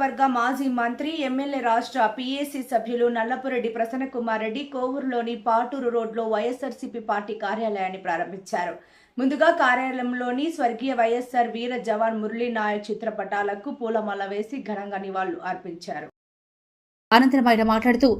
నియోజకవర్గ మాజీ మంత్రి ఎమ్మెల్యే రాష్ట్ర పీఏసీ సభ్యులు నల్లపురెడ్డి ప్రసన్నకుమార్ రెడ్డి కోవూరులోని పాటూరు రోడ్లో వైఎస్ఆర్సీపీ పార్టీ కార్యాలయాన్ని ప్రారంభించారు. ముందుగా కార్యాలయంలోని స్వర్గీయ వైఎస్ఆర్ వీర జవాన్ మురళీ నాయక్ చిత్రపటాలకు పూలమాల వేసి ఘనంగా నివాళులు అర్పించారు. అనంతరం ఆయన మాట్లాడుతూ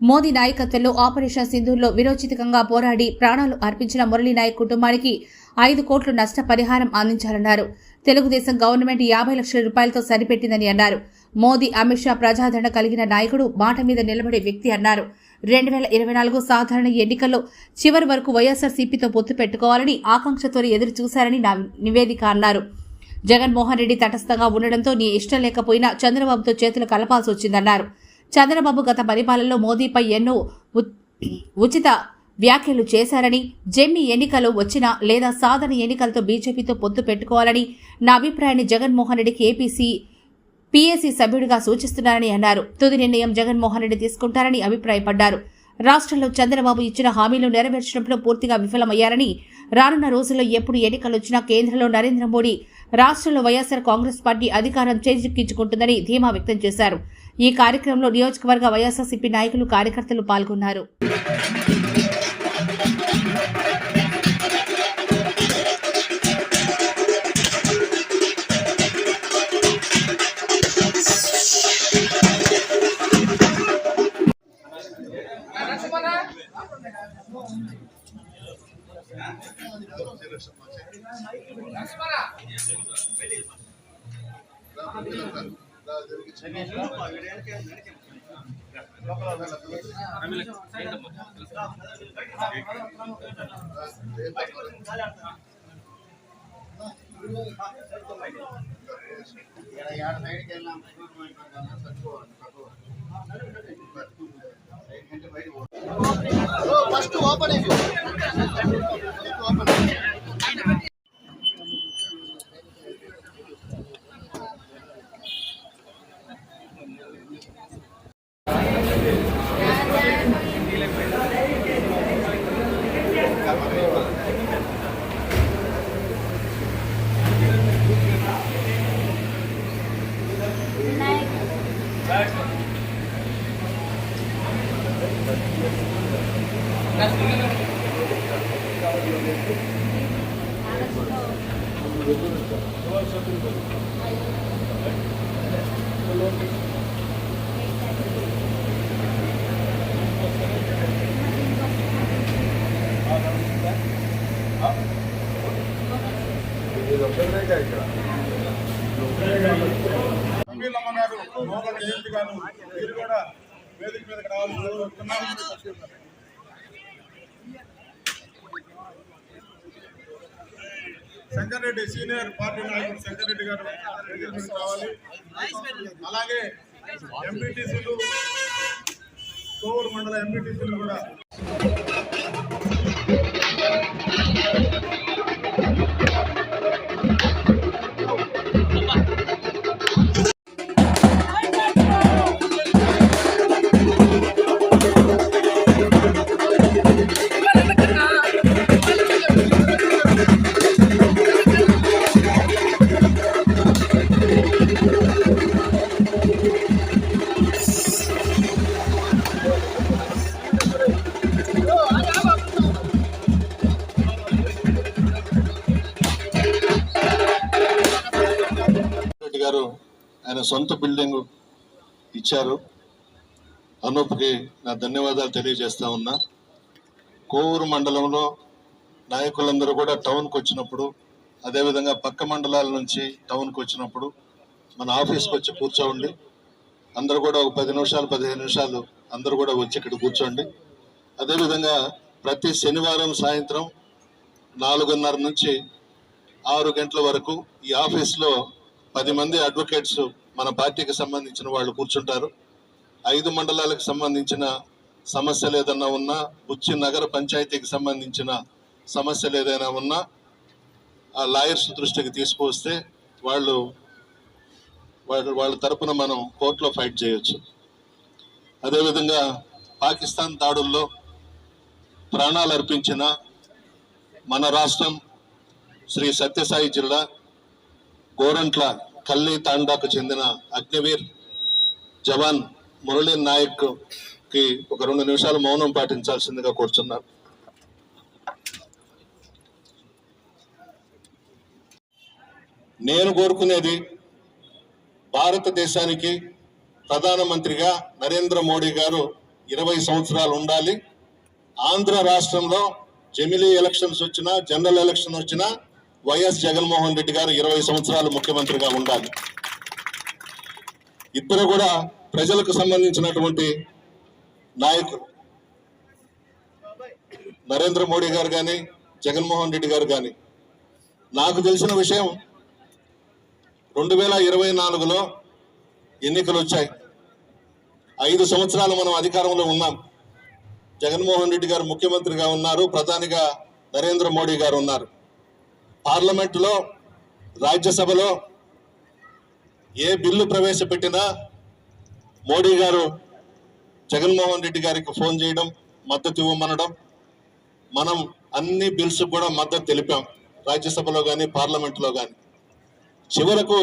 మోదీ నాయకత్వంలో ఆపరేషన్ సింధూర్లో విరోచితంగా పోరాడి ప్రాణాలు అర్పించిన మురళీ నాయక్ కుటుంబానికి ఐదు కోట్లు నష్టపరిహారం అందించాలన్నారు. తెలుగుదేశం గవర్నమెంట్ యాభై లక్షల రూపాయలతో సరిపెట్టిందని అన్నారు. మోదీ అమిత్ షా ప్రజాదరణ కలిగిన నాయకుడు మాట మీద నిలబడే వ్యక్తి అన్నారు. రెండు వేల ఇరవై నాలుగు సాధారణ ఎన్నికల్లో చివరి వరకు వైఎస్ఆర్సీపీతో పొత్తు పెట్టుకోవాలని ఆకాంక్షతో ఎదురు చూశారని నా నివేదిక అన్నారు. జగన్మోహన్ రెడ్డి తటస్థంగా ఉండడంతో నీ ఇష్టం లేకపోయినా చంద్రబాబుతో చేతులు కలపాల్సి వచ్చిందన్నారు. చంద్రబాబు గత పరిపాలనలో మోదీపై ఎన్నో ఉచిత వ్యాఖ్యలు చేశారని జమ్మి ఎన్నికలు వచ్చినా లేదా సాధారణ ఎన్నికలతో బీజేపీతో పొత్తు పెట్టుకోవాలని నా అభిప్రాయాన్ని జగన్మోహన్ రెడ్డికి ఏపీసీ పీఏసీ సభ్యుడిగా సూచిస్తున్నారని అన్నారు. తుది నిర్ణయం జగన్మోహన్ రెడ్డి తీసుకుంటారని అభిప్రాయపడ్డారు. రాష్ట్రంలో చంద్రబాబు ఇచ్చిన హామీలు నెరవేర్చడంలో పూర్తిగా విఫలమయ్యారని రానున్న రోజుల్లో ఎప్పుడు ఎన్నికలు వచ్చినా కేంద్రంలో నరేంద్ర మోడీ రాష్ట్రంలో వైఎస్ఆర్ కాంగ్రెస్ పార్టీ అధికారం చేజిక్కించుకుంటుందని ధీమా వ్యక్తం చేశారు. ఈ కార్యక్రమంలో నియోజకవర్గ వైఎస్ఆర్సీపీ నాయకులు కార్యకర్తలు పాల్గొన్నారు. ఫస్ట్ ఓపెనింగ్ వీళ్ళమన్నారు మోహన్ గారు మీరు కూడా వేదిక మీదకి రావాలని కోరుతున్నాం శంకర్రెడ్డి సీనియర్ పార్టీ నాయకుడు శంకర్రెడ్డి గారు రావాలి అలాగే ఎంపీటీసీలు కోవూరు మండల ఎంపీటీసీలు కూడా. ఆయన సొంత బిల్డింగ్ ఇచ్చారు. అనూప్కి నా ధన్యవాదాలు తెలియజేస్తా ఉన్నా. కోవూరు మండలంలో నాయకులందరూ కూడా టౌన్కి వచ్చినప్పుడు అదేవిధంగా పక్క మండలాల నుంచి టౌన్కి వచ్చినప్పుడు మన ఆఫీస్కి వచ్చి కూర్చోండి. అందరూ కూడా ఒక పది నిమిషాలు పదిహేను నిమిషాలు అందరూ కూడా వచ్చి ఇక్కడ కూర్చోండి. అదేవిధంగా ప్రతి శనివారం సాయంత్రం నాలుగున్నర నుంచి ఆరు గంటల వరకు ఈ ఆఫీస్లో పది మంది అడ్వకేట్స్ మన పార్టీకి సంబంధించిన వాళ్ళు కూర్చుంటారు. ఐదు మండలాలకు సంబంధించిన సమస్యలు ఏదైనా ఉన్నా బుచ్చి నగర పంచాయతీకి సంబంధించిన సమస్యలు ఏదైనా ఉన్నా ఆ లాయర్స్ దృష్టికి తీసుకువస్తే వాళ్ళు వాళ్ళ వాళ్ళ తరపున మనం కోర్టులో ఫైట్ చేయొచ్చు. అదేవిధంగా పాకిస్తాన్ దాడుల్లో ప్రాణాలు అర్పించిన మన రాష్ట్రం శ్రీ సత్యసాయి జిల్లా గోరంట్ల కల్లి తాండాకు చెందిన అగ్నివీర్ జవాన్ మురళీ నాయక్కి ఒక రెండు నిమిషాలు మౌనం పాటించాల్సిందిగా కోరుచున్నారు నేను కోరుకునేది భారతదేశానికి ప్రధానమంత్రిగా నరేంద్ర మోడీ గారు ఇరవై సంవత్సరాలు ఉండాలి. ఆంధ్ర రాష్ట్రంలో జమిలీ ఎలక్షన్స్ వచ్చినా జనరల్ ఎలక్షన్ వచ్చినా వైఎస్ జగన్మోహన్ రెడ్డి గారు ఇరవై సంవత్సరాలు ముఖ్యమంత్రిగా ఉండాలి. ఇద్దరు కూడా ప్రజలకు సంబంధించినటువంటి నాయకులు. నరేంద్ర మోడీ గారు కానీ జగన్మోహన్ రెడ్డి గారు కానీ నాకు తెలిసిన విషయం రెండు వేల ఇరవై నాలుగులో ఎన్నికలు వచ్చాయి ఐదు సంవత్సరాలు మనం అధికారంలో ఉన్నాం. జగన్మోహన్ రెడ్డి గారు ముఖ్యమంత్రిగా ఉన్నారు ప్రధానిగా నరేంద్ర మోడీ గారు ఉన్నారు. పార్లమెంటులో రాజ్యసభలో ఏ బిల్లు ప్రవేశపెట్టినా మోడీ గారు జగన్మోహన్ రెడ్డి గారికి ఫోన్ చేయడం మద్దతు ఇవ్వమనడం మనం అన్ని బిల్స్ కూడా మద్దతు తెలిపాం రాజ్యసభలో కానీ పార్లమెంట్లో కానీ చివరకు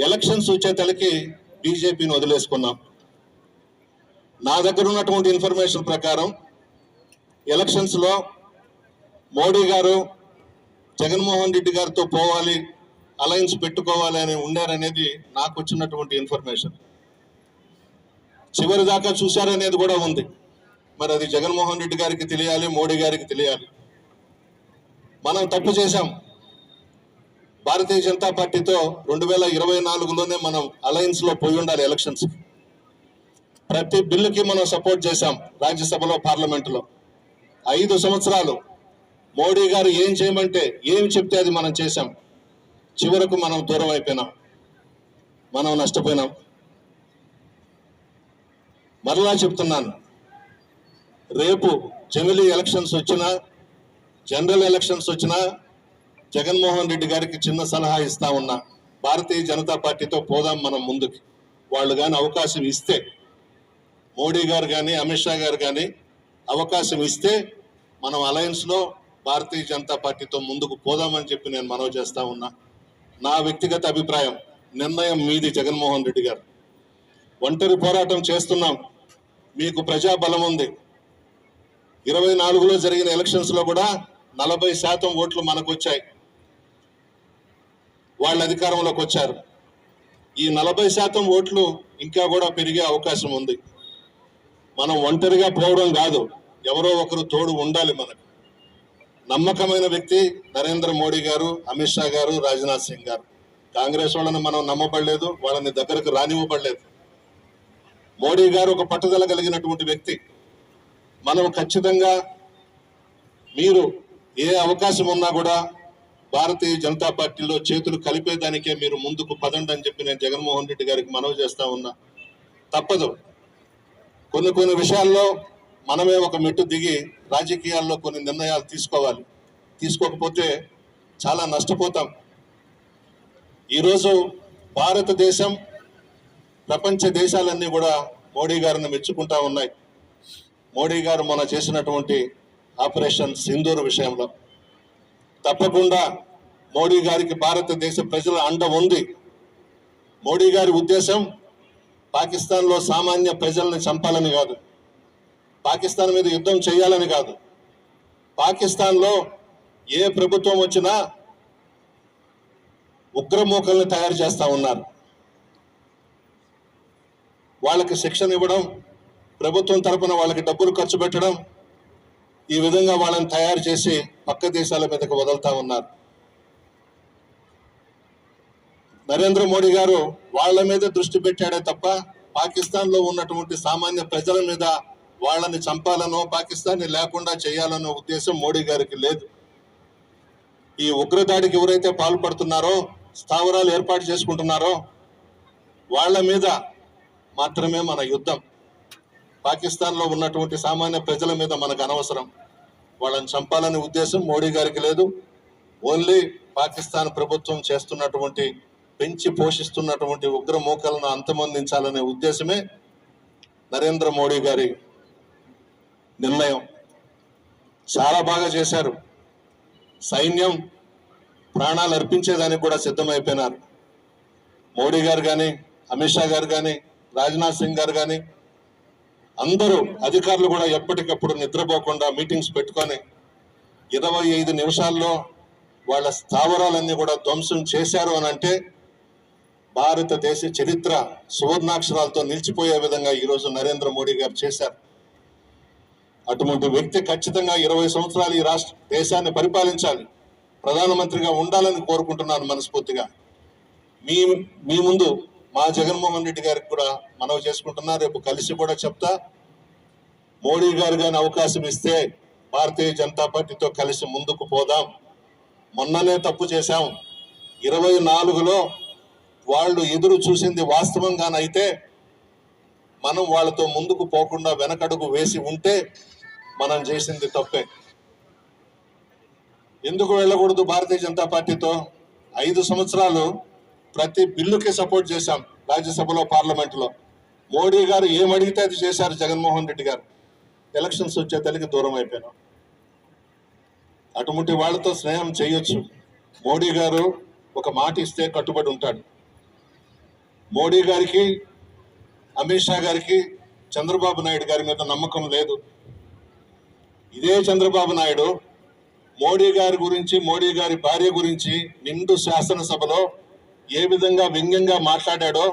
ఎలక్షన్స్ వచ్చేతలకి బీజేపీని వదిలేసుకున్నాం. నా దగ్గర ఉన్నటువంటి ఇన్ఫర్మేషన్ ప్రకారం ఎలక్షన్స్లో మోడీ గారు జగన్మోహన్ రెడ్డి గారితో పోవాలి అలయన్స్ పెట్టుకోవాలి అని ఉండారనేది నాకు వచ్చినటువంటి ఇన్ఫర్మేషన్ చివరి దాకా చూశారనేది కూడా ఉంది. మరి అది జగన్మోహన్ రెడ్డి గారికి తెలియాలి మోడీ గారికి తెలియాలి. మనం తప్పు చేశాం. భారతీయ జనతా పార్టీతో రెండు వేల ఇరవై నాలుగులోనే మనం అలయన్స్లో పోయి ఉండాలి ఎలక్షన్స్ ప్రతి బిల్లుకి మనం సపోర్ట్ చేశాం రాజ్యసభలో పార్లమెంటులో ఐదు సంవత్సరాలు మోడీ గారు ఏం చేయమంటే ఏం చెప్తే అది మనం చేశాం. చివరకు మనం దూరం అయిపోయినాం మనం నష్టపోయినాం. మరలా చెప్తున్నాను. రేపు జమిలీ ఎలక్షన్స్ వచ్చినా జనరల్ ఎలక్షన్స్ వచ్చినా జగన్మోహన్ రెడ్డి గారికి చిన్న సలహా ఇస్తా ఉన్నా. భారతీయ జనతా పార్టీతో పోదాం మనం ముందుకి. వాళ్ళు కానీ అవకాశం ఇస్తే మోడీ గారు కానీ అమిత్ షా గారు కానీ అవకాశం ఇస్తే మనం అలయన్స్లో భారతీయ జనతా పార్టీతో ముందుకు పోదామని చెప్పి నేను మనవి చేస్తా ఉన్నా. నా వ్యక్తిగత అభిప్రాయం నిర్ణయం మీది జగన్మోహన్ రెడ్డి గారు. ఒంటరి పోరాటం చేస్తున్నాం. మీకు ప్రజా బలం ఉంది. ఇరవై నాలుగులో జరిగిన ఎలక్షన్స్లో కూడా నలభై శాతం ఓట్లు మనకు వచ్చాయి వాళ్ళ అధికారంలోకి వచ్చారు. ఈ నలభై శాతం ఓట్లు ఇంకా కూడా పెరిగే అవకాశం ఉంది. మనం ఒంటరిగా పోవడం కాదు. ఎవరో ఒకరు తోడు ఉండాలి మనకు. నమ్మకమైన వ్యక్తి నరేంద్ర మోడీ గారు అమిత్ షా గారు రాజ్నాథ్ సింగ్ గారు. కాంగ్రెస్ వాళ్ళని మనం నమ్మబడలేదు వాళ్ళని దగ్గరకు రానివ్వబడలేదు. మోడీ గారు ఒక పట్టుదల కలిగినటువంటి వ్యక్తి. మనం ఖచ్చితంగా మీరు ఏ అవకాశం ఉన్నా కూడా భారతీయ జనతా పార్టీలో చేతులు కలిపేదానికే మీరు ముందుకు పదండి అని చెప్పి నేను జగన్మోహన్ రెడ్డి గారికి మనవి చేస్తా ఉన్నా. తప్పదు. కొన్ని కొన్ని విషయాల్లో మనమే ఒక మెట్టు దిగి రాజకీయాల్లో కొన్ని నిర్ణయాలు తీసుకోవాలి. తీసుకోకపోతే చాలా నష్టపోతాం. ఈరోజు భారతదేశం ప్రపంచ దేశాలన్నీ కూడా మోడీ గారిని మెచ్చుకుంటా ఉన్నాయి. మోడీ గారు మొన్న చేసినటువంటి ఆపరేషన్ సింధూర్ విషయంలో. తప్పకుండా మోడీ గారికి భారతదేశ ప్రజల అండ ఉంది. మోడీ గారి ఉద్దేశం పాకిస్తాన్లో సామాన్య ప్రజల్ని చంపాలని కాదు. పాకిస్తాన్ మీద యుద్ధం చేయాలని కాదు. పాకిస్తాన్లో ఏ ప్రభుత్వం వచ్చినా ఉగ్రమూకల్ని తయారు చేస్తూ ఉన్నారు. వాళ్ళకి శిక్షణ ఇవ్వడం ప్రభుత్వం తరపున వాళ్ళకి డబ్బులు ఖర్చు పెట్టడం ఈ విధంగా వాళ్ళని తయారు చేసి పక్క దేశాల మీదకు వదులుతా ఉన్నారు. నరేంద్ర మోడీ గారు వాళ్ళ మీద దృష్టి పెట్టాడే తప్ప పాకిస్తాన్లో ఉన్నటువంటి సామాన్య ప్రజల మీద వాళ్ళని చంపాలనో పాకిస్తాన్ లేకుండా చేయాలనో ఉద్దేశం మోడీ గారికి లేదు. ఈ ఉగ్రదాడికి ఎవరైతే పాల్పడుతున్నారో స్థావరాలు ఏర్పాటు చేసుకుంటున్నారో వాళ్ళ మీద మాత్రమే మన యుద్ధం. పాకిస్తాన్లో ఉన్నటువంటి సామాన్య ప్రజల మీద మనకు అనవసరం. వాళ్ళని చంపాలనే ఉద్దేశం మోడీ గారికి లేదు. ఓన్లీ పాకిస్తాన్ ప్రభుత్వం చేస్తున్నటువంటి పెంచి పోషిస్తున్నటువంటి ఉగ్ర మూకలను అంతమొందించాలనే ఉద్దేశమే నరేంద్ర మోడీ గారి నిర్ణయం. చాలా బాగా చేశారు. సైన్యం ప్రాణాలు అర్పించేదానికి కూడా సిద్ధమైపోయినారు. మోడీ గారు కానీ అమిత్ షా గారు కానీ రాజ్నాథ్ సింగ్ గారు కానీ అందరూ అధికారులు కూడా ఎప్పటికప్పుడు నిద్రపోకుండా మీటింగ్స్ పెట్టుకొని ఇరవై ఐదు నిమిషాల్లో వాళ్ళ స్థావరాలన్నీ కూడా ధ్వంసం చేశారు అని అంటే భారతదేశ చరిత్ర సువర్ణాక్షరాలతో నిలిచిపోయే విధంగా ఈరోజు నరేంద్ర మోడీ గారు చేశారు. అటువంటి వ్యక్తి ఖచ్చితంగా ఇరవై సంవత్సరాలు ఈ రాష్ట్ర దేశాన్ని పరిపాలించాలి. ప్రధానమంత్రిగా ఉండాలని కోరుకుంటున్నాను మనస్ఫూర్తిగా. మీ మీ ముందు మా జగన్మోహన్ రెడ్డి గారికి కూడా మనవి చేసుకుంటున్నా రేపు కలిసి కూడా చెప్తా. మోడీ గారు కానీ అవకాశం ఇస్తే భారతీయ జనతా పార్టీతో కలిసి ముందుకు పోదాం. మొన్ననే తప్పు చేశాం. ఇరవై నాలుగులో వాళ్ళు ఎదురు చూసింది వాస్తవంగానైతే మనం వాళ్ళతో ముందుకు పోకుండా వెనకడుగు వేసి ఉంటే మనం చేసింది తప్పే. ఎందుకు వెళ్ళకూడదు భారతీయ జనతా పార్టీతో? ఐదు సంవత్సరాలు ప్రతి బిల్లుకి సపోర్ట్ చేశాం రాజ్యసభలో పార్లమెంట్లో. మోడీ గారు ఏమడిగితే అది చేశారు జగన్మోహన్ రెడ్డి గారు. ఎలక్షన్స్ వచ్చే తల్లికి దూరం అయిపోయినాం. అటువంటి వాళ్ళతో స్నేహం చేయొచ్చు. మోడీ గారు ఒక మాట ఇస్తే కట్టుబడి ఉంటాడు. మోడీ గారికి అమిత్ షా గారికి చంద్రబాబు నాయుడు గారి మీద నమ్మకం లేదు. ఇదే చంద్రబాబు నాయుడు మోడీ గారి గురించి మోడీ గారి భార్య గురించి నిండు శాసనసభలో ఏ విధంగా వ్యంగ్యంగా మాట్లాడాడో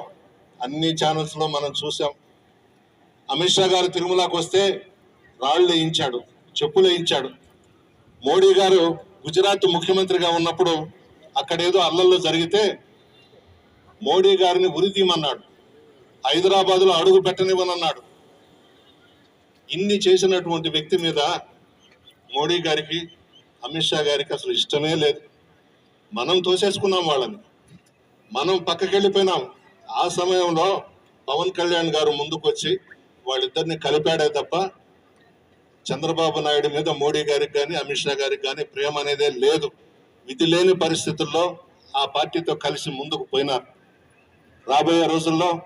అన్ని ఛానల్స్లో మనం చూసాం. అమిత్ షా గారు తిరుమలకు వస్తే రాళ్ళు వేయించాడు చెప్పులు వేయించాడు. మోడీ గారు గుజరాత్ ముఖ్యమంత్రిగా ఉన్నప్పుడు అక్కడేదో అల్లల్లో జరిగితే మోడీ గారిని ఉరి తీయమన్నాడు. హైదరాబాద్లో అడుగు పెట్టనివ్వనన్నాడు. ఇన్ని చేసినటువంటి వ్యక్తి మీద మోడీ గారికి అమిత్ షా గారికి అసలు ఇష్టమే లేదు. మనం తోసేసుకున్నాం వాళ్ళని. మనం పక్కకి వెళ్ళిపోయినాం ఆ సమయంలో పవన్ కళ్యాణ్ గారు ముందుకు వచ్చి వాళ్ళిద్దరిని కలిపాడే తప్ప చంద్రబాబు నాయుడు మీద మోడీ గారికి కానీ అమిత్ షా గారికి కానీ ప్రేమ అనేదే లేదు. విధి లేని పరిస్థితుల్లో ఆ పార్టీతో కలిసి ముందుకు పోయినారు. రాబోయే రోజుల్లో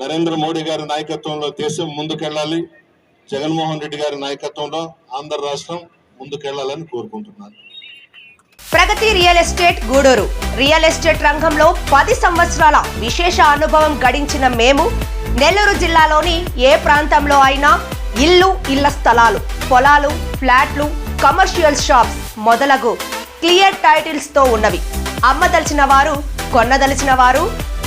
నరేంద్ర మోడీ గారి నాయకత్వంలో దేశం ముందుకెళ్ళాలి. జగన్మోహన్ రెడ్డి గారి నాయకత్వంలో ఆంధ్ర రాష్ట్రం ముందుకెళ్ళాలని కోరుకుంటున్నాను. Pragathi real estate Gudur. Real estate రంగంలో పది సంవత్సరాల విశేష అనుభవం గడించిన మేము నెల్లూరు జిల్లాలోని ఏ ప్రాంతంలో అయినా ఇల్లు ఇళ్ళ స్థలాలు పొలాలు ఫ్లాట్లు కమర్షియల్ షాప్స్ మొదలగు క్లియర్ టైటిల్స్తో ఉన్నవి. అమ్మదలిచిన వారు కొన్నదలిచిన వారు